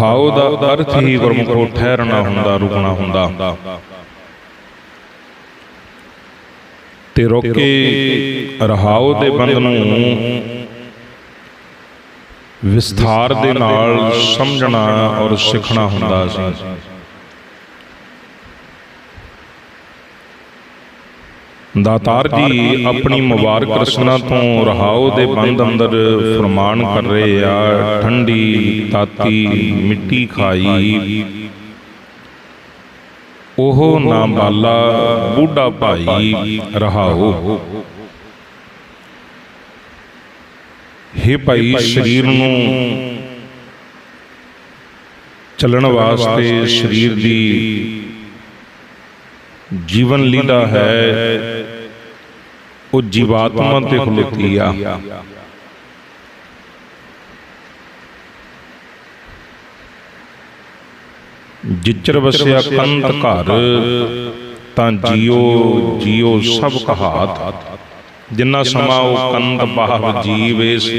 How ਦਾ ਅਰਥ ਹੀ ਗੁਰਮੁਖੋ ਠਹਿਰਨਾ ਹੁੰਦਾ, ਰੁਕਣਾ ਹੁੰਦਾ। ਤੇ ਰੋਕੇ ਰਹਾਉ ਦੇ ਬੰਦ ਨੂੰ ਵਿਸਥਾਰ ਦੇ ਨਾਲ ਸਮਝਣਾ ਔਰ ਸਿੱਖਣਾ ਹੁੰਦਾ ਸੀ। ਦਾਤਾਰ ਜੀ ਆਪਣੀ ਮੁਬਾਰਕ ਰਸਨਾ ਤੋਂ ਰਹਾਉ ਦੇ ਬੰਦ ਅੰਦਰ ਫਰਮਾਨ ਕਰ ਰਹੇ ਆ ਠੰਡੀ ਤਾਤੀ ਮਿੱਟੀ ਖਾਈ। ਉਹ ਨਾ ਬਾਲਾ ਬੂਢਾ ਭਾਈ ਰਹਾਉ ਹੇ ਭਾਈ ਸਰੀਰ ਨੂੰ ਚੱਲਣ ਵਾਸਤੇ ਸਰੀਰ ਦੀ ਜੀਵਨ ਲੀਲਾ ਹੈ ਉਹ ਜੀਵਾਤਮਾ ਤੇ ਖਲੋਤੀ ਆ। ਜਿਚਰ ਵਸਿਆ ਕੰਤ ਘਰ ਤਾਂ ਜੀਓ ਜੀਓ ਸਭ ਕਹਾਤ। ਜਿੰਨਾ ਸਮਾਂ ਉਹ ਕੰਤ ਬਾਹਵ ਜੀਵ ਇਸ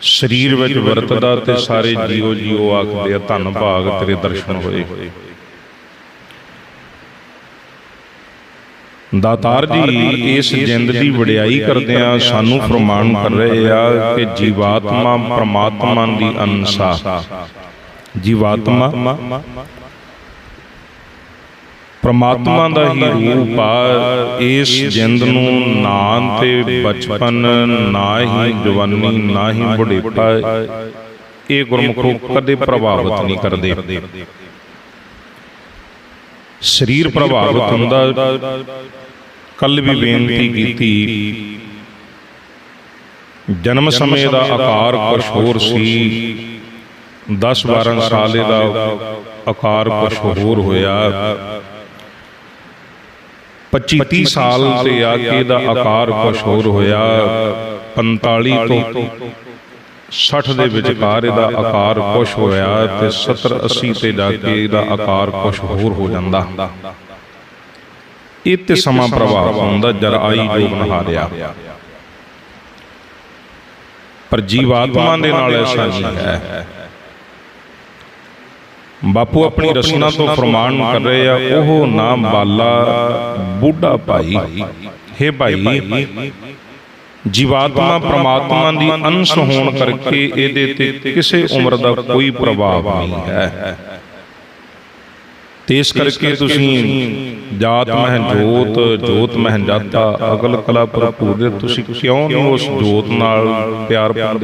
ਸਰੀਰ ਵਿੱਚ ਵਰਤਦਾ ਤੇ ਸਾਰੇ ਜੀਓ ਜੀਓ ਆਖਦੇ ਆ ਧੰਨ ਭਾਗ ਤੇਰੇ ਦਰਸ਼ਨ ਹੋਏ। ਦਾਤਾਰ ਜੀ ਇਸ ਜਿੰਦ ਦੀ ਵਡਿਆਈ ਕਰਦੇ ਆ ਸਾਨੂੰ ਫਰਮਾਨ ਕਰ ਰਹੇ ਆ ਕਿ ਜੀਵਾਤਮਾ ਪ੍ਰਮਾਤਮਾ ਦੀ ਅੰਸ਼ਾ ਜੀਵਾਤਮਾ ਪ੍ਰਮਾਤਮਾ ਦਾ ਹੀ ਰੂਪ ਆ ਇਸ ਜਿੰਦ ਨੂੰ ਨਾ ਤੇ ਬਚਪਨ ਨਾ ਹੀ ਜਵਾਨੀ ਨਾ ਹੀ ਬੁਢੇਪਾ। ਇਹ ਗੁਰਮੁਖੋ ਕਦੇ ਪ੍ਰਭਾਵਿਤ ਨਹੀਂ ਕਰਦੇ। ਸਰੀਰ ਪ੍ਰਭਾਵਿਤ ਹੁੰਦਾ। ਕੱਲ ਵੀ ਬੇਨਤੀ ਕੀਤੀ। ਜਨਮ ਸਮੇਂ ਦਾ ਆਕਾਰ ਕੁਛ ਹੋਰ ਸੀ। 10 12 ਸਾਲ ਦਾ ਆਕਾਰ ਕੁਛ ਹੋਰ ਹੋਇਆ। 25 30 ਸਾਲ ਤੇ ਆ ਕੇ ਇਹਦਾ ਆਕਾਰ ਕੁਛ ਹੋਰ ਹੋਇਆ। 45 ਤੋਂ 60 ਦੇ ਵਿਚਕਾਰ ਇਹਦਾ ਆਕਾਰ ਕੁਛ ਹੋਇਆ ਤੇ 70 80 ਤੇ ਜਾ ਕੇ ਇਹਦਾ ਆਕਾਰ ਕੁਛ ਹੋਰ ਹੋ ਜਾਂਦਾ। ਇਹ ਤੇ ਸਮਾਂ ਪ੍ਰਭਾਵ ਹੁੰਦਾ ਜਰ ਆਈ ਜੋਗ ਨਹਾਰਿਆ। ਪਰ ਜੀਵਾਤਮਾ ਦੇ ਨਾਲ ਐਸਾ ਨਹੀਂ ਹੈ। ਬਾਪੂ ਆਪਣੀ ਰਸਨਾ ਤੋਂ ਫਰਮਾਨ ਕਰ ਰਹੇ ਆ ਉਹ ਨਾ ਬਾਲਾ ਬੁੱਢਾ ਭਾਈ ਹੈ ਭਾਈ ਜੀਵਾਤਮਾ ਪ੍ਰਮਾਤਮਾ ਦੀ ਅੰਸ਼ ਹੋਣ ਕਰਕੇ ਇਹਦੇ ਤੇ ਕਿਸੇ ਉਮਰ ਦਾ ਕੋਈ ਪ੍ਰਭਾਵ ਨਹੀਂ ਹੈ। ਤੇ ਇਸ ਕਰਕੇ ਤੁਸੀਂ ਜਾਤ ਮਹਿ ਜੋਤ ਜੋਤ ਮਹਿ ਜਾਤਾ, ਅਗਲ ਕਲਾ ਭਰਪੂਰ ਦੇ ਤੁਸੀਂ ਕਿਉਂ ਨਹੀਂ ਉਸ ਜੋਤ ਨਾਲ ਪਿਆਰ